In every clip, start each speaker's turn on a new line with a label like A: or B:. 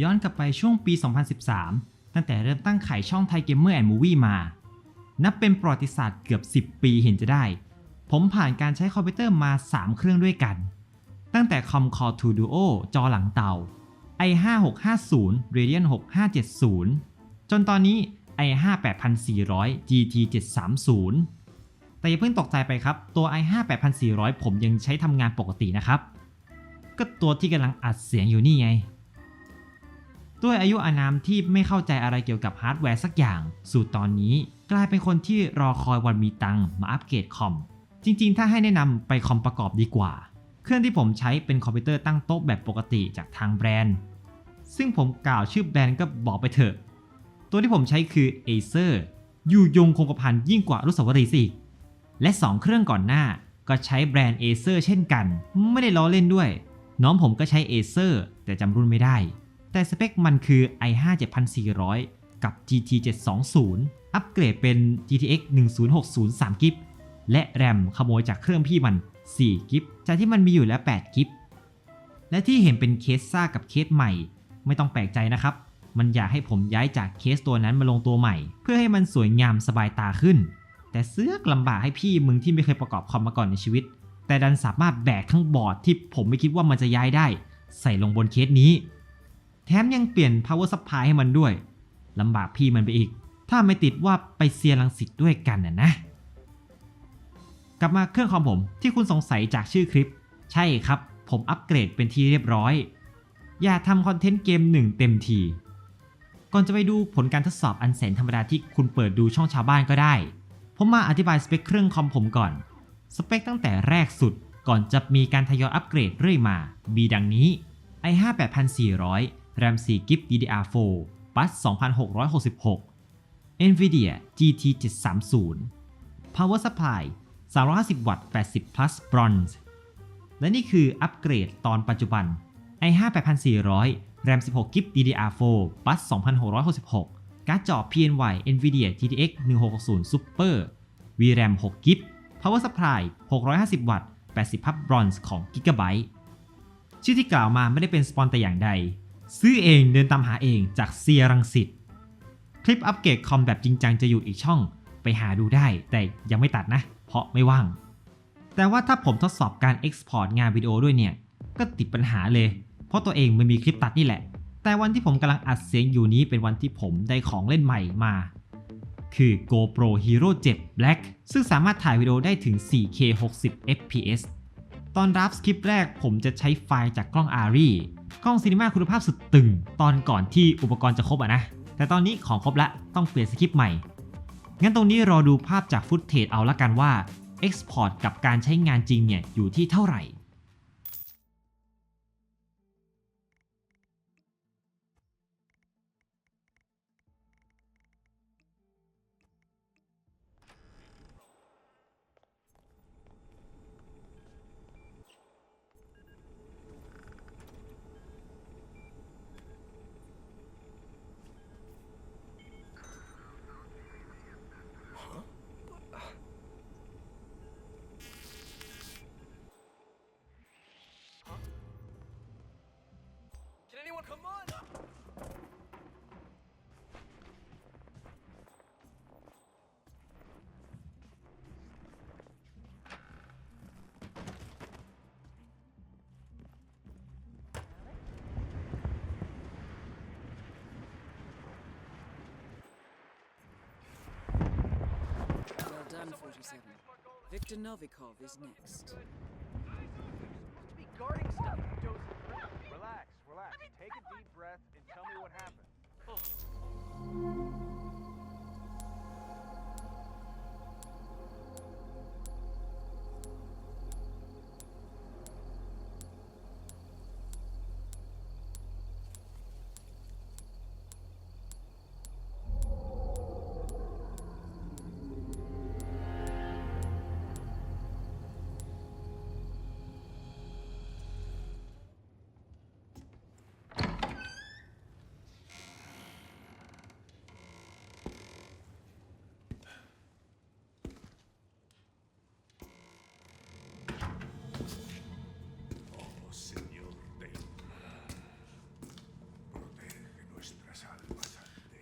A: ย้อนกลับไปช่วงปี 2013 ตั้งแต่เริ่มตั้งขายช่องไทยเกมเมอร์แอนด์มูวี่มา นับเป็นประวัติศาสตร์เกือบ 10 ปีเห็นจะได้ ผมผ่านการใช้คอมพิวเตอร์มา 3 เครื่องด้วยกัน ตั้งแต่คอม Core 2 Duo จอหลังเตา i5 650 Radeon 6570 จนตอนนี้ i5 8400 GT 730 แต่อย่าเพิ่งตกใจไปครับ ตัว i5 8400 ผมยังใช้ทำงานปกตินะครับ ก็ตัวที่กำลังอัดเสียงอยู่นี่ไง ด้วยอายุอานามที่ไม่เข้าใจอะไรเกี่ยวกับฮาร์ดแวร์สักอย่าง สู่ตอนนี้ กลายเป็นคนที่รอคอยวันมีตังค์มาอัปเกรดคอม จริงๆ ถ้าให้แนะนำไปคอมประกอบดีกว่า เครื่องที่ผมใช้เป็นคอมพิวเตอร์ตั้งโต๊ะแบบปกติจากทางแบรนด์ ซึ่งผมกล่าวชื่อแบรนด์ก็บอกไปเถอะ ตัวที่ผมใช้คือ Acer อยู่ยงคงกระพันยิ่งกว่าอนุสวรีสิ และ 2 เครื่องก่อนหน้าก็ใช้แบรนด์ Acer เช่นกัน ไม่ได้ล้อเล่นด้วย น้องผมก็ใช้ Acer แต่จำรุ่นไม่ได้ แต่สเปคมันคือ i5 7400 กับ GT 720 อัปเกรดเป็น GTX 1060 3กิบและแรมขโมยจากเครื่องพี่มัน 4กิบจากที่มันมีอยู่แล้ว8กิบและที่เห็นเป็นเคสซ่ากับเคสใหม่ ไม่ต้องแปลกใจนะครับ มันอยากให้ผมย้ายจากเคสตัวนั้นมาลงตัวใหม่ เพื่อให้มันสวยงามสบายตาขึ้น แต่เสื้อกลำบากให้พี่มึงที่ไม่เคยประกอบคอมมาก่อนในชีวิต แต่ดันสามารถแบกทั้งบอร์ดที่ผมไม่คิดว่ามันจะย้ายได้ ใส่ลงบนเคสนี้ แถมยังเปลี่ยน power supply ให้มันด้วยลำบากพี่มันไปอีก ถ้าไม่ติดว่าไปเซียรังสิตด้วยกันน่ะนะ กลับมาเครื่องคอมผมที่คุณสงสัยจากชื่อคลิป ใช่ครับ ผมอัปเกรดเป็นที่เรียบร้อย อย่าทำคอนเทนต์เกมหนึ่งเต็มที ก่อนจะไปดูผลการทดสอบอันแสนธรรมดาที่คุณเปิดดูช่องชาวบ้านก็ได้ ผมมาอธิบายสเปคเครื่องคอมผมก่อน สเปคตั้งแต่แรกสุดก่อนจะมีการทยอยอัปเกรดเรื่อยมา มีดังนี้ i5 8400 RAM 4 g b DDR4 Bus 2666 NVIDIA GT 730 Power Supply 350 วัตต์ 80 plus bronze และนี่คืออัปเกรดตอนปัจจุบัน i5 8400 RAM 16 g b DDR4 Bus 2666 การ์ดจอ PNY NVIDIA GTX 1660 Super VRAM 6 g b Power Supply 650 วัตต์ 80 พับ bronze ของ Gigabyte ชื่อที่กล่าวมาไม่ได้เป็นสปอนแต่อย่างใด ซื้อเองเดินตามหาเองจากเซียรังสิตคลิปอัปเกรดคอมแบบจริงจังจะอยู่อีกช่องไปหาดูได้ แต่ยังไม่ตัดนะ เพราะไม่ว่าง แต่ว่าถ้าผมทดสอบการ Export งานวิดีโอด้วยเนี่ย ก็ติดปัญหาเลย เพราะตัวเองไม่มีคลิปตัดนี่แหละ แต่วันที่ผมกำลังอัดเสียงอยู่นี้เป็นวันที่ผมได้ของเล่นใหม่มา คือ GoPro Hero 7 Black ซึ่งสามารถถ่ายวิดีโอได้ถึง 4K 60 fps ตอนรับสคริปต์แรกผมจะใช้ไฟล์จากกล้องอารีกล้องซีนีมาคุณภาพสุดตึง ตอนก่อนที่อุปกรณ์จะครบอะนะ แต่ตอนนี้ของครบละต้องเปลี่ยนสคริปต์ใหม่ งั้นตรงนี้รอดูภาพจากฟุตเทจเอาละกันว่า Export กับการใช้งานจริงเนี่ยอยู่ที่เท่าไหร่
B: Come on?
C: Well done, 47. Victor Novikov is next.
B: be guarding stuff, Take a deep breath and tell me what happened.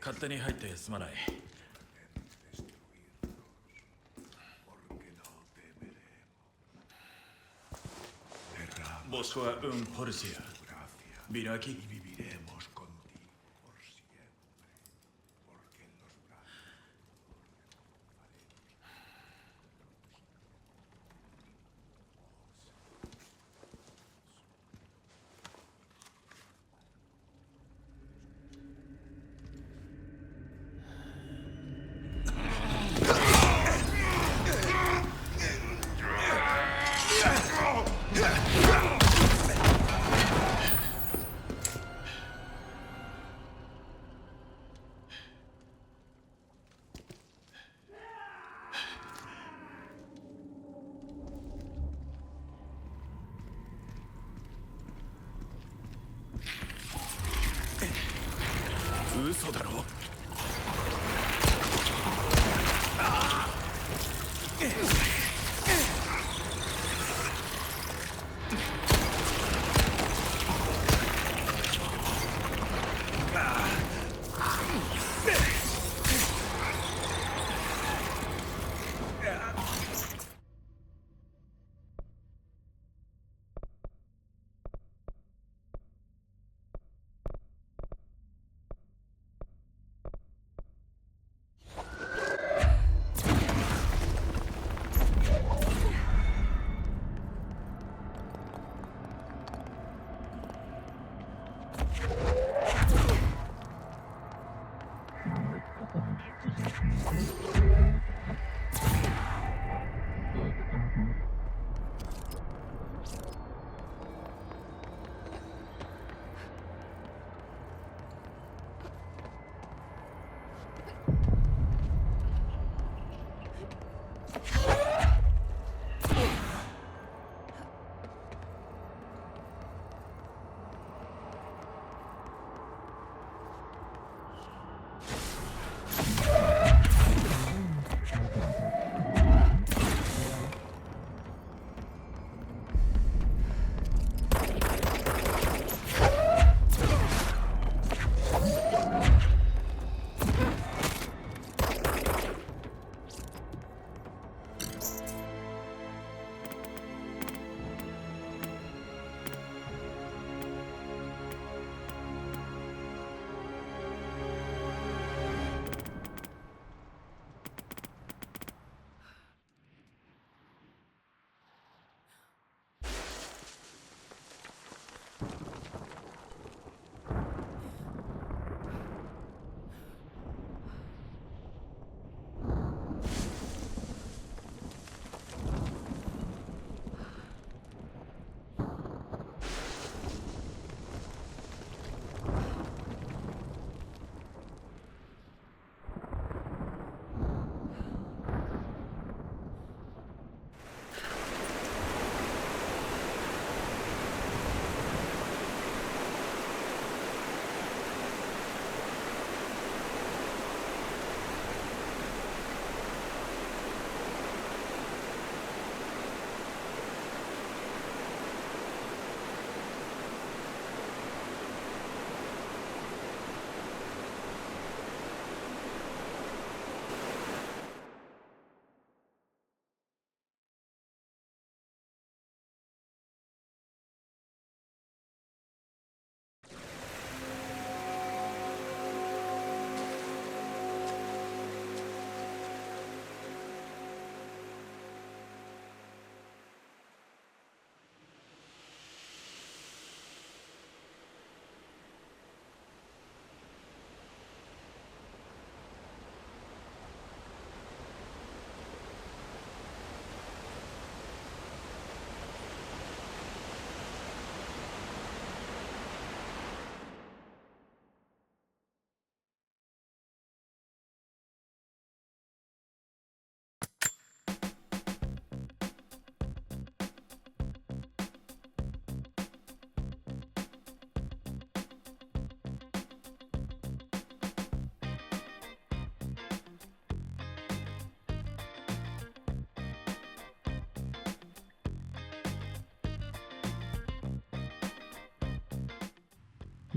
D: 勝手に入ってすまない。ボ
E: スはウン・ポルシア。
D: ビラキ。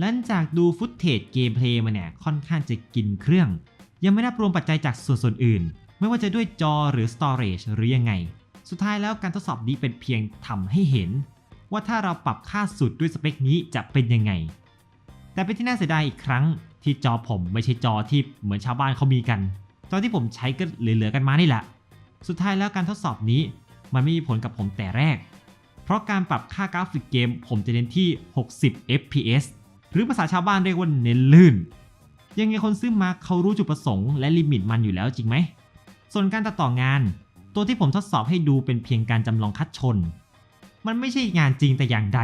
A: หลังจากดูฟุตเทจเกมเพลย์มาเนี่ยค่อนข้างจะกินเครื่อง ยังไม่นับรวมปัจจัยจากส่วนส่วนอื่น ไม่ว่าจะด้วยจอหรือ storage หรือยังไง สุดท้ายแล้วการทดสอบนี้เป็นเพียงทำให้เห็น ว่าถ้าเราปรับค่าสุดด้วยสเปคนี้จะเป็นยังไง แต่เป็นที่น่าเสียดายอีกครั้งที่จอผมไม่ใช่จอที่เหมือนชาวบ้านเขามีกัน จอที่ผมใช้ก็เหลือๆกันมานี่แหละ สุดท้ายแล้วการทดสอบนี้มันไม่มีผลกับผมแต่แรก เพราะการปรับค่ากราฟิกเกมผมจะเน้นที่ 60 fps หรือภาษาชาวบ้านเรียกว่าเน้นลื่น ยังไงคนซื้อมาเขารู้จุดประสงค์และลิมิตมันอยู่แล้วจริงไหม ส่วนการตัดต่องาน ตัวที่ผมทดสอบให้ดูเป็นเพียงการจำลองคัดชน มันไม่ใช่งานจริงแต่อย่างใด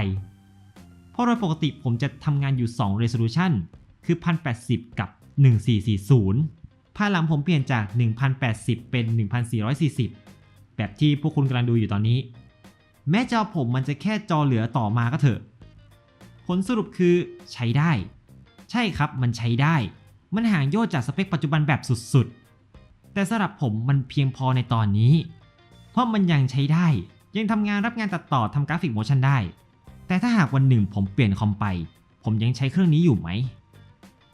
A: เพราะโดยปกติผมจะทำงานอยู่ 2 resolution คือ 1080 กับ 1440 ภายหลังผมเปลี่ยนจาก 1080 เป็น 1440 แบบที่พวกคุณกำลังดูอยู่ตอนนี้ แม้จอผมมันจะแค่จอเหลือต่อมาก็เถอะ ผลสรุปคือใช้ได้ ใช่ครับมันใช้ได้ มันห่างโยชจากสเปคปัจจุบันแบบสุดๆ แต่สำหรับผมมันเพียงพอในตอนนี้ เพราะมันยังใช้ได้ ยังทำงานรับงานตัดต่อทำกราฟิกโมชั่นได้ แต่ถ้าหากวันหนึ่งผมเปลี่ยนคอมไป ผมยังใช้เครื่องนี้อยู่ไหม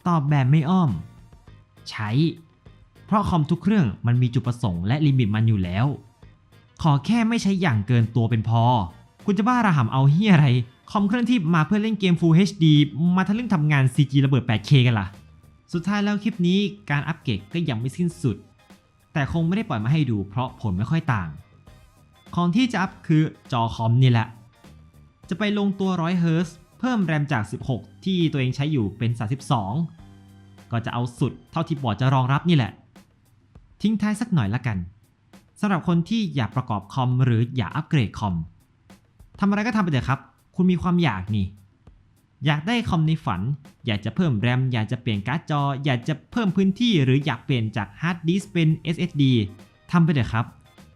A: ตอบแบบไม่อ้อม ใช้ เพราะคอมทุกเครื่องมันมีจุดประสงค์และลิมิตมันอยู่แล้ว ขอแค่ไม่ใช้อย่างเกินตัวเป็นพอ คุณจะบ้าระห่ำเอาเฮียอะไร คอมเครื่องที่มาเพื่อเล่นเกม Full HD มาทะลึ่งทำงาน CG ระเบิด 8K กันล่ะ สุดท้ายแล้วคลิปนี้การอัปเกรดก็ยังไม่สิ้นสุด แต่คงไม่ได้ปล่อยมาให้ดูเพราะผลไม่ค่อยต่าง ของที่จะอัพคือจอคอมนี่แหละ จะไปลงตัว 100 Hz เพิ่มแรมจาก 16 ที่ตัวเองใช้อยู่เป็น 32 ก็จะเอาสุดเท่าที่บอร์ดจะรองรับนี่แหละ ทิ้งท้ายสักหน่อยละกันสำหรับคนที่อยากประกอบคอมหรืออยากอัปเกรดคอมทำอะไรก็ทำไปเถอะครับ คุณมีความอยากนี่ อยากได้คอมในฝัน อยากจะเพิ่มแรม อยากจะเปลี่ยนการ์ดจอ อยากจะเพิ่มพื้นที่ หรืออยากเปลี่ยนจากฮาร์ดดิสเป็น SSD ทำไปเถอะครับ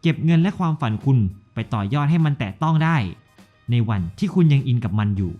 A: เก็บเงินและความฝันคุณไปต่อยอดให้มันแตะต้องได้ ในวันที่คุณยังอินกับมันอยู่